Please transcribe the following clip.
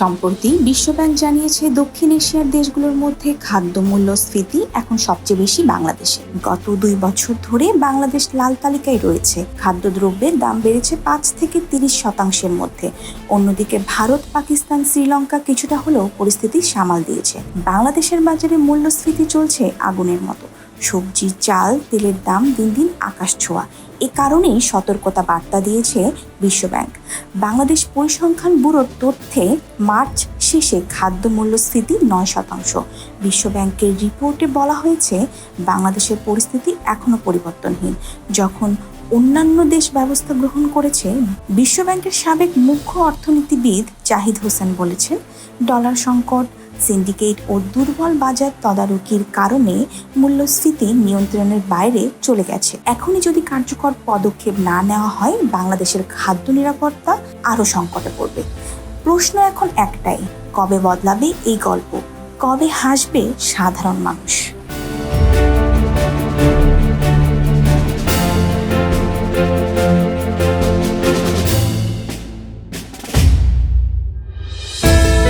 সম্প্রতি বিশ্বব্যাংক জানিয়েছে, দক্ষিণ এশিয়ার দেশগুলোর মধ্যে খাদ্য মূল্যস্ফীতি এখন সবচেয়ে বেশি বাংলাদেশে। গত দুই বছর ধরে বাংলাদেশ লাল তালিকায় রয়েছে। খাদ্যদ্রব্যের দাম বেড়েছে পাঁচ থেকে তিরিশ শতাংশের মধ্যে। অন্যদিকে ভারত, পাকিস্তান, শ্রীলঙ্কা কিছুটা হলেও পরিস্থিতি সামাল দিয়েছে। বাংলাদেশের বাজারে মূল্যস্ফীতি চলছে আগুনের মতো। সবজি, চাল, তেলের দাম দিন দিন আকাশ ছোঁয়া। এ কারণেই সতর্কতা বার্তা দিয়েছে বিশ্বব্যাংক। বাংলাদেশ পরিসংখ্যান ব্যুরোর তথ্যে মার্চ শেষে খাদ্য মূল্যস্ফীতি নয় শতাংশ। বিশ্বব্যাংকের রিপোর্টে বলা হয়েছে, বাংলাদেশের পরিস্থিতি এখনও পরিবর্তনহীন। যখন অন্যান্য দেশ ব্যবস্থা গ্রহণ করেছে, বিশ্বব্যাংকের সাবেক মুখ্য অর্থনীতিবিদ জাহিদ হোসেন বলেছেন, ডলার সংকট সিন্ডিকেট ও দুর্বল বাজার তদারকির কারণে মূল্যস্ফীতি নিয়ন্ত্রণের বাইরে চলে গেছে। এখনই যদি কার্যকর পদক্ষেপ না নেওয়া হয়, বাংলাদেশের খাদ্য নিরাপত্তা আরও সংকটে পড়বে। প্রশ্ন এখন একটাই, কবে বদলাবে এই গল্প? কবে হাসবে সাধারণ মানুষ?